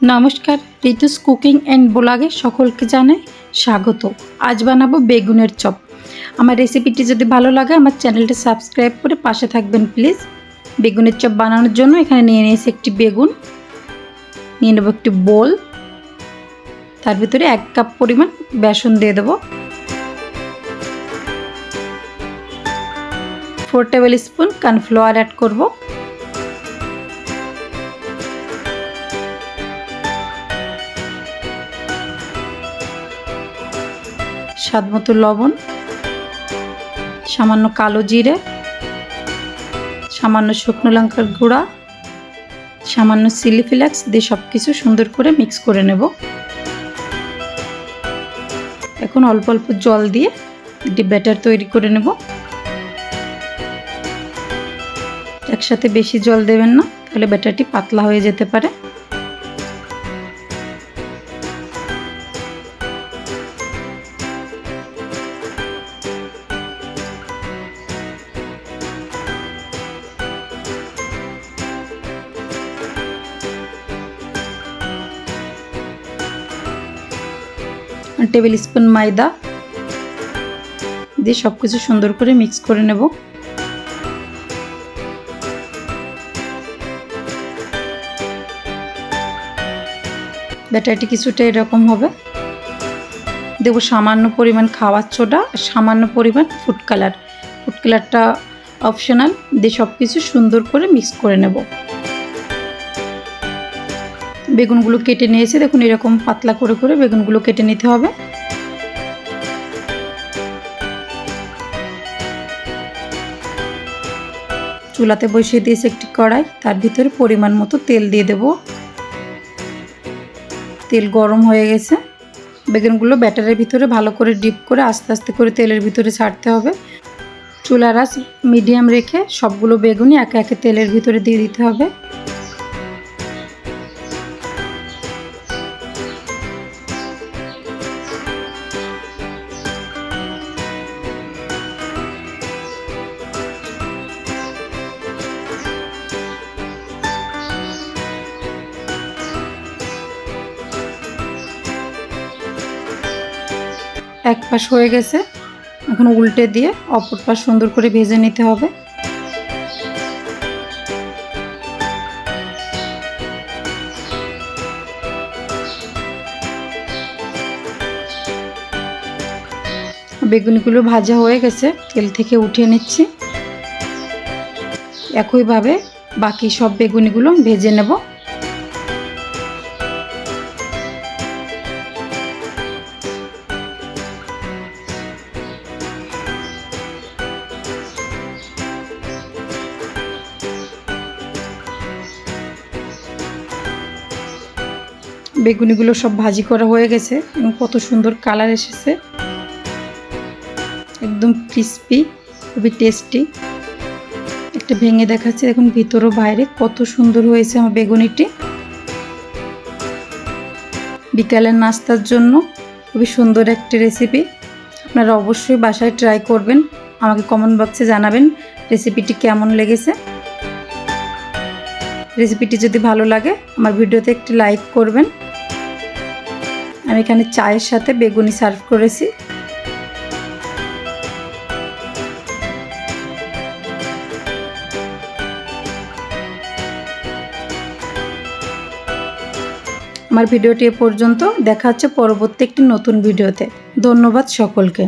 নমস্কার ঋতুস cooking and ব্লগে সকলকে জানাই স্বাগত। আজ বানাবো বেগুনের চপ। আমার রেসিপিটি যদি ভালো লাগে, আমার চ্যানেলটা সাবস্ক্রাইব করে পাশে থাকবেন, প্লিজ। বেগুনের চপ বানানোর জন্য এখানে নিয়ে নিয়েছি একটি বেগুন, নিয়ে নেব একটি বোল, তার ভিতরে এক কাপ পরিমাণ বেসন দিয়ে দেবো। Four tablespoon cornflour add করব। স্বাদ মতো লবণ, সামান্য কালো জিরে, সামান্য শুকনো লঙ্কার গুঁড়া, সামান্য ফ্লেক্স দিয়ে সব কিছু সুন্দর করে মিক্স করে নেব। এখন অল্প অল্প জল দিয়ে একটি ব্যাটার তৈরি করে নেব। একসাথে বেশি জল দেবেন না, তাহলে ব্যাটারটি পাতলা হয়ে যেতে পারে। টেবিল স্পুন ময়দা দিয়ে সব কিছু সুন্দর করে মিক্স করে নেব। ব্যাটারটি কিছুটা এরকম হবে। দেব সামান্য পরিমাণ খাওয়ার ছোটা আর সামান্য পরিমাণ ফুড কালার ফুড কালারটা অপশনাল দিয়ে সব কিছু সুন্দর করে মিক্স করে নেব। বেগুনগুলো কেটে নিয়েছে। দেখুন, এরকম পাতলা করে করে বেগুনগুলো কেটে নিতে হবে। চুলাতে বসিয়ে দিয়েছে একটি কড়াই। তার ভিতরে পরিমাণ মতো তেল দিয়ে দেব। তেল গরম হয়ে গেছে। বেগুনগুলো ব্যাটারের ভিতরে ভালো করে ডিপ করে আস্তে আস্তে করে তেলের ভিতরে ছাড়তে হবে। চুলার আঁচ মিডিয়াম রেখে সবগুলো বেগুনই একে একে তেলের ভিতরে দিয়ে দিতে হবে। এক পাশ হয়ে গেছে। এখন উল্টে দিয়ে অপর পাশ সুন্দর করে ভেজে নিতে হবে। বেগুনিগুলো ভাজা হয়ে গেছে, তেল থেকে উঠিয়ে নিচ্ছি। একইভাবে বাকি সব বেগুনিগুলো ভেজে নেব। বেগুনিগুলো সব ভাজি করা হয়ে গেছে এবং কত সুন্দর কালার এসেছে। একদম ক্রিস্পি খুবই টেস্টি একটা ভেঙে দেখাচ্ছে এখন ভিতর ও বাইরে কত সুন্দর হয়েছে আমার বেগুনিটি। বিকালের নাস্তার জন্য খুবই সুন্দর একটি রেসিপি আপনারা অবশ্যই বাসায় ট্রাই করবেন। আমাকে কমেন্ট বক্সে জানাবেন রেসিপিটি কেমন লেগেছে। রেসিপিটি যদি ভালো লাগে আমার ভিডিওতে একটি লাইক করবেন। আমি এখানে চায়ের সাথে বেগুনি সার্ভ করেছি। আমার ভিডিওটি এ পর্যন্ত। দেখা হচ্ছে পরবর্তী একটি নতুন ভিডিওতে। ধন্যবাদ সকলকে।